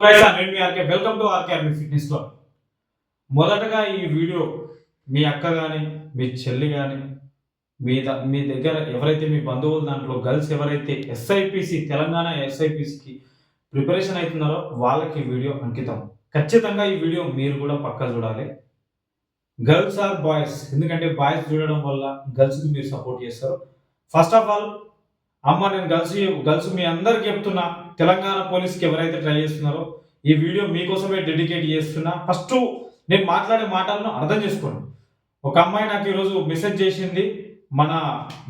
నేను మీ RK welcome to RK army fitness club మొదటగా ఈ వీడియో మీ అక్క కానీ మీ చెల్లి కానీ మీ ద- మీ దగ్గర ఎవరైతే మీ బంధువులు దాంట్లో గర్ల్స్ ఎవరైతే ఎస్ఐపిసి తెలంగాణ ఎస్ఐపిసికి ప్రిపరేషన్ అవుతున్నారో వాళ్ళకి వీడియో అంకితం. ఖచ్చితంగా ఈ వీడియో మీరు కూడా పక్కా చూడాలి. గర్ల్స్ ఆర్ బాయ్స్ ఎందుకంటే బాయ్స్ చూడడం వల్ల గర్ల్స్కి మీరు సపోర్ట్ చేస్తారు. ఫస్ట్ ఆఫ్ ఆల్ అమ్మ నేను గర్ల్స్ గర్ల్స్ మీ అందరికి చెప్తున్నా తెలంగాణ పోలీస్కి ఎవరైతే ట్రై చేస్తున్నారో ఈ వీడియో మీకోసమే డెడికేట్ చేస్తున్నా. ఫస్ట్ నేను మాట్లాడే మాటలను అర్థం చేసుకోండి. ఒక అమ్మాయి నాకు ఈరోజు మెసేజ్ చేసింది. మన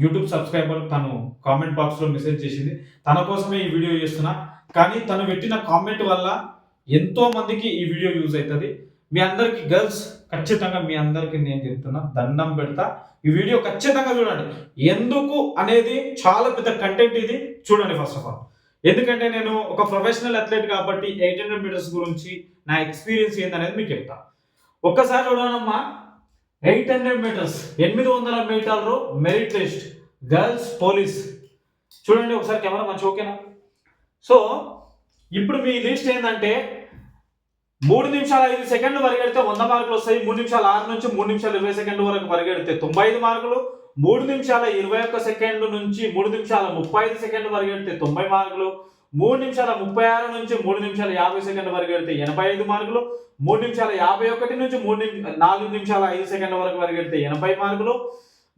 యూట్యూబ్ సబ్స్క్రైబర్ తను కామెంట్ బాక్స్లో మెసేజ్ చేసింది. తన కోసమే ఈ వీడియో చేస్తున్నా. కానీ తను పెట్టిన కామెంట్ వల్ల ఎంతో మందికి ఈ వీడియో యూజ్ అవుతుంది. మీ అందరికి గర్ల్స్ ఖచ్చితంగా మీ అందరికి నేను చెప్తున్నా దండం పెడతా. ఈ వీడియో ఖచ్చితంగా చూడండి. ఎందుకు అనేది చాలా పెద్ద కంటెంట్ ఇది. చూడండి ఫస్ట్ ఆఫ్ ఆల్ ఎందుకంటే నేను ఒక ప్రొఫెషనల్ అథ్లెట్ కాబట్టి ఎయిట్ హండ్రెడ్ మీటర్స్ గురించి నా ఎక్స్పీరియన్స్ ఏందనేది మీకు చెప్తా. ఒక్కసారి చూడనమ్మా. ఎయిట్ హండ్రెడ్ మీటర్స్ ఎనిమిది వందల మీటర్లు మెరిట్ లిస్ట్ గర్ల్స్ పోలీస్ చూడండి ఒకసారి కెమెరా మంచి ఓకేనా? సో ఇప్పుడు మీ లిస్ట్ ఏంటంటే మూడు నిమిషాల ఐదు సెకండ్లు పరిగెడితే వంద మార్కులు వస్తాయి. మూడు నిమిషాల ఆరు నుంచి మూడు నిమిషాల ఇరవై సెకండ్ల వరకు పరిగెడితే తొంభై ఐదు మార్కులు. మూడు నిమిషాల ఇరవై ఒక్క సెకండ్ నుంచి మూడు నిమిషాల ముప్పై ఐదు సెకండ్లు పరిగెడితే తొంభై మార్కులు. మూడు నిమిషాల ముప్పై ఆరు నుంచి మూడు నిమిషాల యాభై సెకండ్ల పరిగెడితే ఎనభై ఐదు మార్కులు. మూడు నిమిషాల యాభై ఒకటి నుంచి మూడు నిమి నాలుగు నిమిషాల ఐదు సెకండ్ల వరకు పరిగెడితే ఎనభై మార్కులు.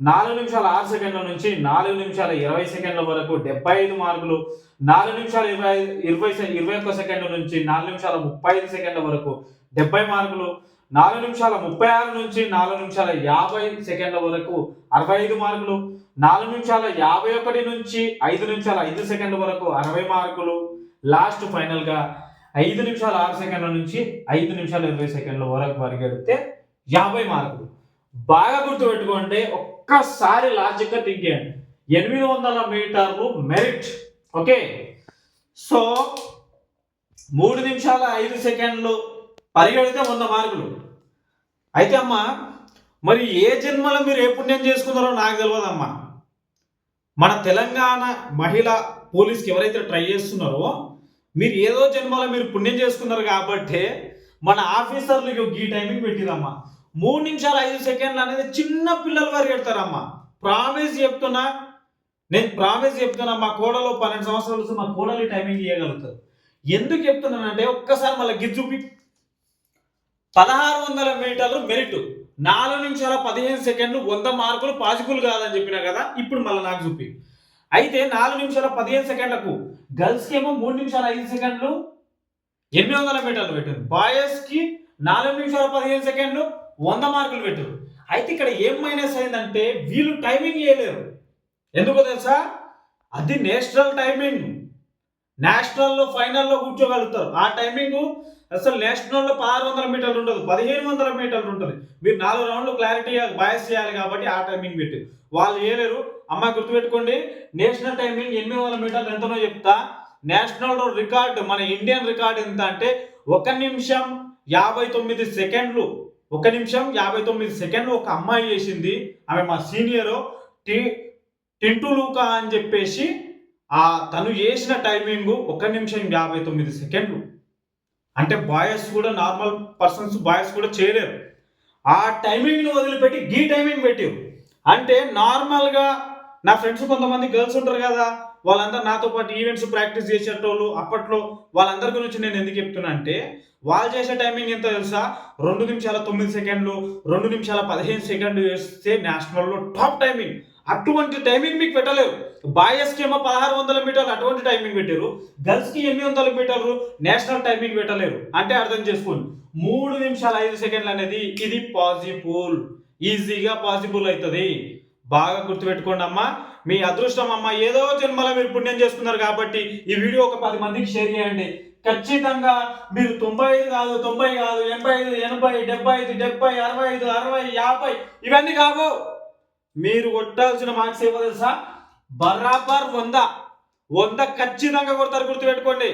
నాలుగు నిమిషాల ఆరు సెకండ్ల నుంచి నాలుగు నిమిషాల ఇరవై సెకండ్ల వరకు డెబ్బై ఐదు మార్కులు నాలుగు నిమిషాల ఇరవై ఐదు- ఇరవై ఇరవై ఒక్క సెకండ్ల నుంచి నాలుగు నిమిషాల ముప్పై ఐదు సెకండ్ల వరకు డెబ్బై మార్కులు నాలుగు నిమిషాల ముప్పై ఆరు నుంచి నాలుగు నిమిషాల యాభై సెకండ్ల వరకు అరవై ఐదు మార్కులు నాలుగు నిమిషాల యాభై ఒకటి నుంచి ఐదు నిమిషాల ఐదు సెకండ్ల వరకు అరవై మార్కులు. లాస్ట్ ఫైనల్గా ఐదు నిమిషాల ఆరు సెకండ్ల నుంచి ఐదు నిమిషాల ఇరవై సెకండ్ల వరకు పరిగెడితే యాభై మార్కులు. బాగా గుర్తుపెట్టుకోండి ఒక్కసారి లాజిక్గా థింక్ చేయండి ఎనిమిది వందల మీటర్లు మెరిట్ ఓకే సో మూడు నిమిషాల ఐదు సెకండ్లు పరిగెడితే వంద మార్కులు. అయితే అమ్మా మరి ఏ జన్మలో మీరు ఏ పుణ్యం చేసుకున్నారో నాకు తెలియదమ్మా మన తెలంగాణ మహిళ పోలీస్కి ఎవరైతే ట్రై చేస్తున్నారో మీరు ఏదో జన్మలో మీరు పుణ్యం చేసుకున్నారు కాబట్టి మన ఆఫీసర్లు ఈ టైమింగ్ పెట్టిరమ్మా మూడు నిమిషాలు ఐదు సెకండ్లు అనేది చిన్న పిల్లలు పరిగెడతారమ్మా ప్రామిస్ చెప్తున్నా. నేను ప్రామిస్ చెప్తున్నా మా కోడలో పన్నెండు సంవత్సరాలు వస్తే మా కోడలి టైమింగ్ ఇవ్వగలుగుతారు ఎందుకు చెప్తున్నానంటే ఒక్కసారి మళ్ళీ గిజ్జుపి చూపి. పదహారు వందల మీటర్లు మెరిట్. నాలుగు నిమిషాల పదిహేను సెకండ్లు వంద మార్కులు పాజిబుల్ కాదని చెప్పినా కదా ఇప్పుడు మళ్ళీ నాకు చూపి. అయితే నాలుగు నిమిషాల పదిహేను సెకండ్లకు గర్ల్స్కి ఏమో మూడు నిమిషాల ఐదు సెకండ్లు. ఎనిమిది వందల మీటర్లు పెట్టారు. బాయ్స్కి నాలుగు నిమిషాల పదిహేను సెకండ్లు. వంద మార్కులు పెట్టారు. అయితే ఇక్కడ ఏం మైనస్ అయిందంటే వీళ్ళు టైమింగ్ చేయలేరు. ఎందుకో తెలుసా? అది నేషనల్ టైమింగ్ నేషనల్లో ఫైనల్లో కూర్చోగలుగుతారు. ఆ టైమింగ్ అసలు నేషనల్లో పదహారు వందల మీటర్లు ఉండదు. పదిహేను వందల మీటర్లు ఉంటుంది. మీరు నాలుగు రౌండ్లు క్లారిటీ బాయస్ చేయాలి కాబట్టి ఆ టైమింగ్ పెట్టి. వాళ్ళు చేయలేరు. అమ్మ గుర్తుపెట్టుకోండి నేషనల్ టైమింగ్ ఎనిమిది వందల మీటర్లు ఎంతనో చెప్తా. నేషనల్ రికార్డు మన ఇండియన్ రికార్డు ఎంత అంటే ఒక నిమిషం యాభై తొమ్మిది సెకండ్లు. ఒక నిమిషం యాభై తొమ్మిది సెకండ్లు ఒక అమ్మాయి చేసింది. ఆమె మా సీనియర్. టి టింటు లూకా అని చెప్పేసి ఆ తను చేసిన టైమింగ్ ఒక నిమిషం యాభై తొమ్మిది సెకండ్లు. అంటే బాయ్స్ కూడా నార్మల్ పర్సన్స్ బాయ్స్ కూడా చేయలేరు. ఆ టైమింగ్ను వదిలిపెట్టి గీ టైమింగ్ పెట్టారు. అంటే నార్మల్గా నా ఫ్రెండ్స్ కొంతమంది గర్ల్స్ ఉంటారు కదా వాళ్ళందరూ నాతో పాటు ఈవెంట్స్ ప్రాక్టీస్ చేసేటోళ్ళు అప్పట్లో వాళ్ళందరి గురించి నేను ఎందుకు చెప్తున్నా అంటే వాళ్ళు చేసే టైమింగ్ ఎంత తెలుసా? రెండు నిమిషాల తొమ్మిది సెకండ్లు రెండు నిమిషాల పదిహేను సెకండ్లు వేస్తే నేషనల్లో టాప్ టైమింగ్ అటువంటి టైమింగ్ మీకు పెట్టలేరు. బాయ్స్కి ఏమో పదహారు వందల మీటర్లు అటువంటి టైమింగ్ పెట్టారు. గర్ల్స్కి ఎనిమిది వందల మీటర్లు నేషనల్ టైమింగ్ పెట్టలేరు. అంటే అర్థం చేసుకోండి. మూడు నిమిషాల ఐదు సెకండ్లు అనేది ఇది పాసిబుల్ ఈజీగా పాసిబుల్ అవుతుంది. బాగా గుర్తుపెట్టుకోండి అమ్మా. మీ అదృష్టం అమ్మ ఏదో జన్మలో మీరు పుణ్యం చేసుకున్నారు కాబట్టి ఈ వీడియో ఒక పది మందికి షేర్ చేయండి. ఖచ్చితంగా మీరు తొంభై ఐదు కాదు తొంభై కాదు ఎనభై ఐదు ఎనభై డెబ్బై ఐదు డెబ్బై అరవై ఐదు అరవై యాభై ఇవన్నీ కావు. మీరు కొట్టాల్సిన మార్క్స్ ఏమో తెలుసా? బరాబర్ వంద. వంద ఖచ్చితంగా కొడతారు గుర్తుపెట్టుకోండి.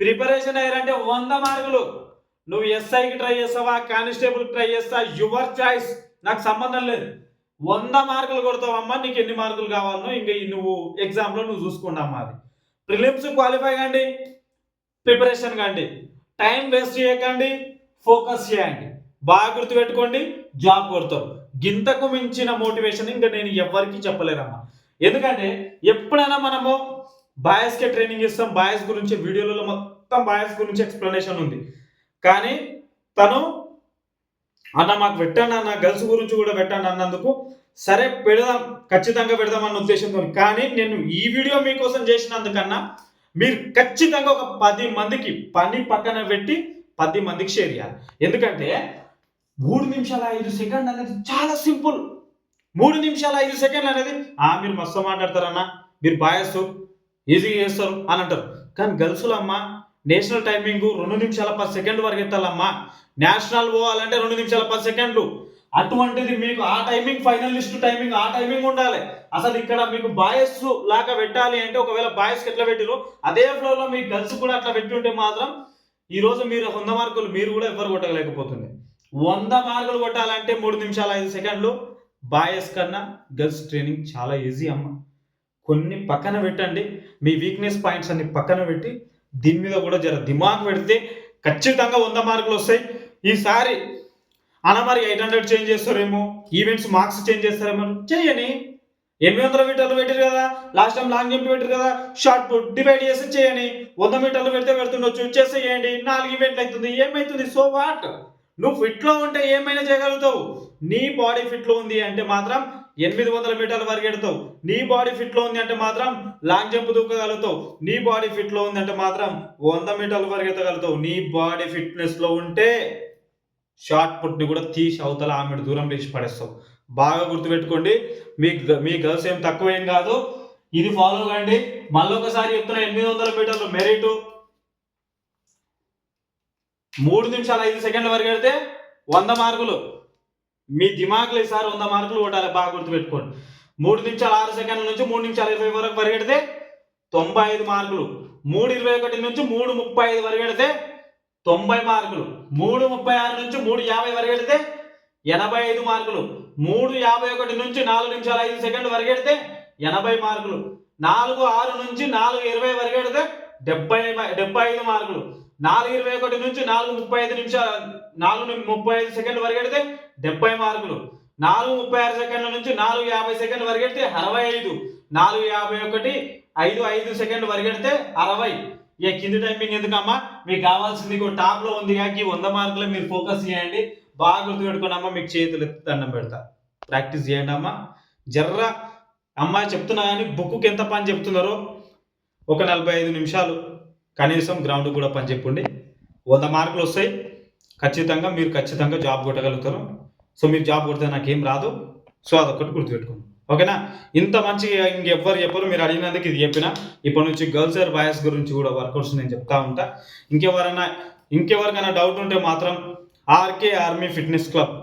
ప్రిపరేషన్ అయ్యారంటే వంద మార్కులు. నువ్వు ఎస్ఐకి ట్రై చేస్తావా? కానిస్టేబుల్ ట్రై చేస్తా? Your choice. నాకు సంబంధం లేదు. వంద మార్కులు కొడతావమ్మా నీకు ఎన్ని మార్కులు కావాలనో ఇంకా ఈ నువ్వు ఎగ్జామ్లో నువ్వు చూసుకోండి అది. ప్రిలిమ్స్ క్వాలిఫై కండి ప్రిపరేషన్ కండి టైం వేస్ట్ చేయకండి ఫోకస్ చేయండి. బాగా గుర్తుపెట్టుకోండి జాబ్ కొడతారు. గింతకు మించిన మోటివేషన్ ఇంకా నేను ఎవరికి చెప్పలేనమ్మా. ఎందుకంటే ఎప్పుడైనా మనము బాయస్కే ట్రైనింగ్ ఇస్తాం బాయస్ గురించి వీడియోలలో మొత్తం బాయస్ గురించి ఎక్స్ప్లెనేషన్ ఉంది. కానీ తను అన్న మాకు పెట్టండి అన్న గర్ల్స్ గురించి కూడా పెట్టండి అన్నందుకు. సరే పెడదాం ఖచ్చితంగా పెడదాం అన్న ఉద్దేశంతో. కానీ నేను ఈ వీడియో మీకోసం చేసినందుకన్నా మీరు ఖచ్చితంగా ఒక పది మందికి పని పక్కన పెట్టి పది మందికి షేర్ చేయాలి. ఎందుకంటే మూడు నిమిషాల ఐదు సెకండ్ అనేది చాలా సింపుల్. మూడు నిమిషాల ఐదు సెకండ్లు అనేది ఆ మీరు మస్తు మాట్లాడతారన్న మీరు బాయస్ ఈజీగా చేస్తారు అని అంటారు. కానీ గర్ల్స్లో అమ్మ నేషనల్ టైమింగ్ రెండు నిమిషాల పది సెకండ్ వరకు ఎత్తాలమ్మా. నేషనల్ పోవాలంటే రెండు నిమిషాల పది సెకండ్లు. అటువంటిది మీకు ఆ టైమింగ్ ఫైనల్ లిస్ట్ టైమింగ్ ఆ టైమింగ్ ఉండాలి. అసలు ఇక్కడ మీకు బాయస్ లాగా పెట్టాలి అంటే ఒకవేళ బాయ్స్కి ఎట్లా పెట్టిరో అదే ఫ్లోలో మీ గర్ల్స్ కూడా అట్లా పెట్టి ఉంటే మాత్రం ఈ రోజు మీరు వంద మార్కులు మీరు కూడా ఎవరు కొట్టలేకపోతుంది. వంద మార్కులు కొట్టాలంటే మూడు నిమిషాల ఐదు సెకండ్లు. బాయస్ కన్నా గర్ల్స్ ట్రైనింగ్ చాలా ఈజీ అమ్మ. కొన్ని పక్కన పెట్టండి. మీ వీక్నెస్ పాయింట్స్ అన్ని పక్కన పెట్టి దీని మీద కూడా జర దిమాగ్ పెడితే ఖచ్చితంగా వంద మార్కులు వస్తాయి. ఈసారి అన్న మరి ఎయిట్ హండ్రెడ్ చేంజ్ చేస్తారేమో ఈవెంట్స్ మార్క్స్ చేంజ్ చేస్తారేమో చేయని. ఎనిమిది వందల మీటర్లు పెట్టారు కదా లాస్ట్ టైం లాంగ్ జంప్ పెట్టారు కదా షార్ట్ పుట్ డివైడ్ చేసి చేయని. వంద మీటర్లు పెడితే పెడుతుండొచ్చు చేస్తే చేయండి. నాలుగు ఈవెంట్లు అవుతుంది ఏమవుతుంది సో వాట్? నువ్వు ఫిట్లో ఉంటే ఏమైనా చేయగలుగుతావు. నీ బాడీ ఫిట్లో ఉంది అంటే మాత్రం ఎనిమిది వందల మీటర్ల పరిగెడతావు నీ బాడీ ఫిట్లో ఉంది అంటే మాత్రం లాంగ్ జంప్ దూకగలుగుతావు. నీ బాడీ ఫిట్లో ఉంది అంటే మాత్రం వంద మీటర్లు వరకు నీ బాడీ ఫిట్నెస్లో ఉంటే షార్ట్ పుట్ని కూడా తీసి అవతల ఆమె దూరం లేచి పడేస్తావు. బాగా గుర్తుపెట్టుకోండి మీ మీ గర్ల్స్ ఏం తక్కువ ఏం కాదు. ఇది ఫాలో కండి. మళ్ళీ ఒకసారి చెప్తున్నా ఎనిమిది వందల మీటర్లు మెరిట్. మూడు నిమిషాలు ఐదు సెకండ్ల వరకు పెడితే వంద మార్కులు. మీ దిమాగ్లో ఈసారి వంద మార్కులు కొట్టాలి బాగా గుర్తుపెట్టుకోండి. మూడు నిమిషాలు ఆరు సెకండ్ల నుంచి మూడు నిమిషాలు ఇరవై వరకు పరిగెడితే తొంభై ఐదు మార్కులు. మూడు ఇరవై ఒకటి నుంచి మూడు ముప్పై ఐదు పరిగెడితే తొంభై మార్కులు. మూడు ముప్పై ఆరు నుంచి మూడు యాభై పరిగెడితే ఎనభై ఐదు మార్కులు. మూడు యాభై ఒకటి నుంచి నాలుగు నిమిషాలు ఐదు సెకండ్లు పరిగెడితే ఎనభై మార్కులు. నాలుగు ఆరు నుంచి నాలుగు ఇరవై పరిగెడితే డెబ్బై డెబ్బై ఐదు మార్కులు. నాలుగు ఇరవై ఒకటి నుంచి నాలుగు ముప్పై ఐదు నిమిషాలు నాలుగు ముప్పై ఐదు సెకండ్లు పరిగెడితే డెబ్బై మార్కులు నాలుగు ముప్పై ఆరు సెకండ్ల నుంచి నాలుగు యాభై సెకండ్లు వరకెడితే అరవై ఐదు. నాలుగు యాభై ఒకటి ఐదు ఐదు సెకండ్లు పరిగెడితే అరవై. ఇక కింది టైమింగ్ ఎందుకమ్మా? మీకు కావాల్సింది ఇంకో టాప్లో ఉంది కాకి వంద మార్కులు మీరు ఫోకస్ చేయండి. బాగా గుర్తుపెట్టుకోండి అమ్మా మీకు చేతులు ఎత్తి దండం పెడతా. ప్రాక్టీస్ చేయండి అమ్మా. జర్ర అమ్మాయి చెప్తున్నా కానీ బుక్కి ఎంత పని చెప్తున్నారో? ఒక నలభై ఐదు నిమిషాలు. కనీసం గ్రౌండ్ కూడా పని చెప్పండి. వంద మార్కులు వస్తాయి. ఖచ్చితంగా మీరు ఖచ్చితంగా జాబ్ కొట్టగలుగుతారు. సో మీరు జాబ్ కొడితే నాకేం రాదు. సో అదొకటి గుర్తుపెట్టుకోండి. ఓకేనా? ఇంత మంచిగా ఇంకెవ్వరు చెప్పరు. మీరు అడిగినందుకు ఇది చెప్పిన. ఇప్పటి నుంచి గర్ల్స్ అండ్ బాయ్స్ గురించి కూడా వర్కౌట్స్ నేను చెప్తా ఉంటా. ఇంకెవరైనా ఇంకెవరికైనా డౌట్ ఉంటే మాత్రం RK army fitness club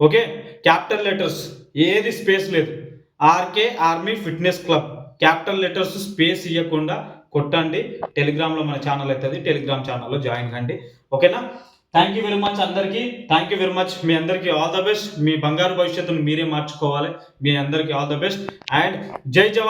okay? Capital letters ఏది స్పేస్ లేదు. RK army fitness club capital letters space ఇవ్వకుండా కొట్టండి. టెలిగ్రామ్లో మన ఛానల్ అవుతుంది టెలిగ్రామ్ ఛానల్లో జాయిన్ కండి. ఓకేనా? థ్యాంక్ యూ వెరీ మచ్ అందరికీ. థ్యాంక్ యూ వెరీ మచ్ మీ అందరికీ. ఆల్ ద బెస్ట్ మీ బంగారు భవిష్యత్తును మీరే మార్చుకోవాలి. మీ అందరికీ ఆల్ ద బెస్ట్ అండ్ జై జవాన్.